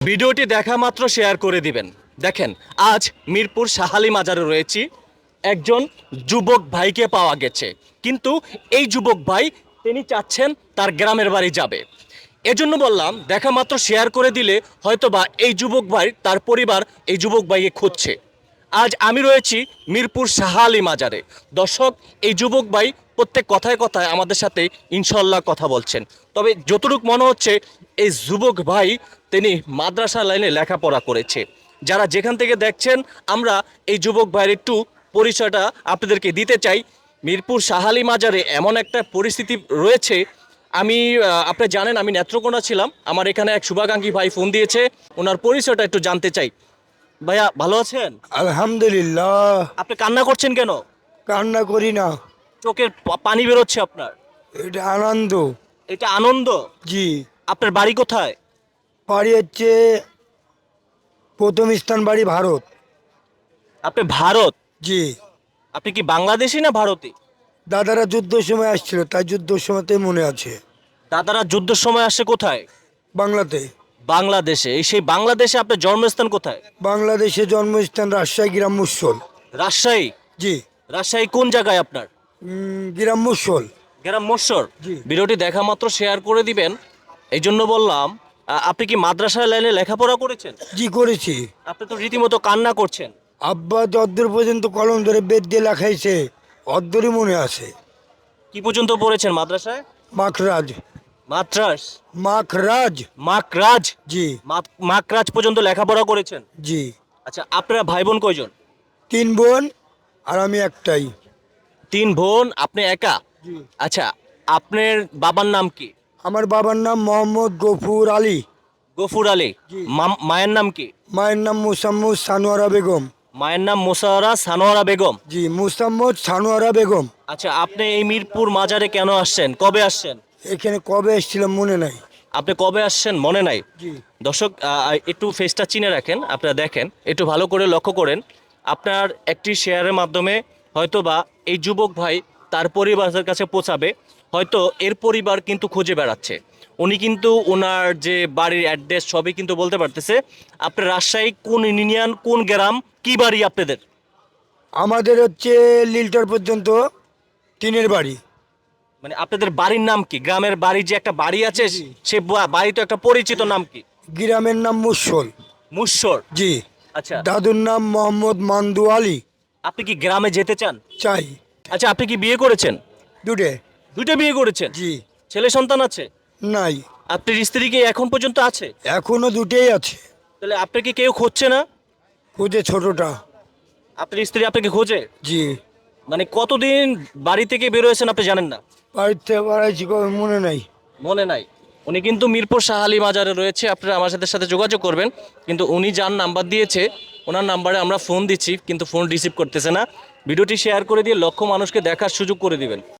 ভিডিওটি দেখা মাত্র শেয়ার করে দিবেন। দেখেন, আজ মিরপুর সাহালি মাজারে রয়েছি। একজন যুবক ভাইকে পাওয়া গেছে। কিন্তু এই যুবক ভাই, তিনি চাচ্ছেন তার গ্রামের বাড়ি যাবে। এজন্য বললাম, দেখা মাত্র শেয়ার করে দিলে হয়তোবা এই যুবক ভাই তার পরিবার এই যুবক ভাইকে খুঁজছে। আজ আমি রয়েছি মিরপুর সাহালি মাজারে। দর্শক, এই যুবক ভাই প্রত্যেক কথায় কথায় আমাদের সাথে ইনশাল্লাহ কথা বলছেন। তবে যতটুকু মনে হচ্ছে এই যুবক ভাই তিনি মাদ্রাসা লাইনে লেখাপড়া করেছে। যারা যেখান থেকে দেখছেন আমরা এই যুবক ভাইয়ের একটু পরিচয়টা আপনাদেরকে দিতে চাই। মিরপুর সাহালি মাজারে এমন একটা পরিস্থিতি রয়েছে। আমি আপনি জানেন আমি নেত্রকোনা ছিলাম। আমার এখানে এক শুভাকাঙ্ক্ষী ভাই ফোন দিয়েছে। ওনার পরিচয়টা একটু জানতে চাই। ভাইয়া ভালো আছেন? আলহামদুলিল্লাহ। আপনি কান্না করছেন কেন? কান্না করি না। চোখের পা- পানি বেরোচ্ছে আপনার? এটা আনন্দ। এটা আনন্দ? জি। আপনার বাড়ি কোথায়? বাড়ি হচ্ছে প্রথম স্থান বাড়ি ভারত। আপনি ভারত? জি। আপনি কি বাংলাদেশি না ভারতী? দাদারা যুদ্ধের সময় আসছিল তাই যুদ্ধের সময়তে মনে আছে। দাদারা যুদ্ধের সময় আসে কোথায়? বাংলাতে। বাংলাদেশে। এই সেই বাংলাদেশে আপনার জন্মস্থান কোথায়? বাংলাদেশে জন্মস্থান রাজশাহী গ্রাম মুসল। রাজশাহী? জি। রাজশাহী কোন জায়গায় আপনার? গ্রাম মুসল গ্রাম জি। ভিডিওটি দেখা মাত্র শেয়ার করে দিবেন। এই জন্য বললাম আপনি কি মাদ্রাসা লাইনে লেখাপড়া করেছেন? জি করেছি। আপনি তো রীতিমতো কান্না করছেন। আব্বা যদ্দূর পর্যন্ত কলম ধরে বেদ দিয়ে লেখাইছে অদ্দরই মনে আছে। কি পর্যন্ত পড়েছেন মাদ্রাসায়? মাখরাজ। মাদ্রাস? মাখরাজ। মাকরাজ জি। মাকরাজ পর্যন্ত লেখাপড়া করেছেন? জি। আচ্ছা আপনারা ভাই বোন কয়জন? তিন বোন আর আমি একটাই। তিন বোন আপনি একা? আচ্ছা আপনার বাবার নাম কি? আমার বাবার নাম মোহাম্মদ গফুর আলী। গফুর আলী। মায়ের নাম কি? মায়ের নাম মুসাম্মদ সানোয়ারা বেগম। মায়ের নাম মোসারা সানোয়ারা বেগম? জি মুসাম্মদ সানোয়ারা বেগম। আচ্ছা আপনি এই মিরপুর মাজারে কেন আসছেন? কবে আসছেন? এখানে কবে এসেছিলাম মনে নাই। আপনি কবে আসছেন? মনে নাই? দর্শক একটু ফেসটা চিনে রাখেন আপনারা দেখেন একটু ভালো করে লক্ষ্য করেন। আপনার একটি শেয়ারের মাধ্যমে হয়তোবা এই যুবক ভাই তার পরিবারের কাছে পৌঁছাবে হয়তো এর পরিবার কিন্তু খুঁজে বেড়াচ্ছে। উনি কিন্তু ওনার যে বাড়ির অ্যাড্রেস সবই কিন্তু বলতে পারতেছে। আপনার রাজশাহী কোন ইউনিয়ন কোন গ্রাম কি বাড়ি আপনাদের? আমাদের হচ্ছে লিলটার পর্যন্ত টিনের বাড়ি। মানে আপনাদের বাড়ির নাম কি? গ্রামের বাড়ি যে একটা বাড়ি আছে সে বাড়ি তো একটা পরিচিত নাম কি? গ্রামের নাম মুসল। মুশ্বর জি। আচ্ছা। দাদুর নাম মোহাম্মদ মান্দু আলী। আপনি কি গ্রামে যেতে চান? চাই। আচ্ছা আপনি কি বিয়ে করেছেন? দুটে দুইটা বিয়ে করেছেন? জি। ছেলে সন্তান আছে? নাই। আপনার স্ত্রী কি এখন পর্যন্ত আছে? এখনও দুটেই আছে। তাহলে আপনাকে কেউ খুঁজছে না? খুঁজে ছোটটা। আপনার স্ত্রী আপনাকে খোঁজে? জি। মানে কতদিন বাড়ি থেকে বেরোয়েছেন আপনি জানেন না? বাড়িতে বাড়াইছি মনে নাই। মনে নাই। উনি কিন্তু মিরপুর শাহালি মাজারে রয়েছে, আপনারা আমার সাথে সাথে যোগাযোগ করবেন। কিন্তু উনি যার নাম্বার দিয়েছে, ওনার নাম্বারে আমরা ফোন দিচ্ছি, কিন্তু ফোন রিসিভ করতেছে না। ভিডিওটি শেয়ার করে দিয়ে লক্ষ মানুষকে দেখার সুযোগ করে দিবেন।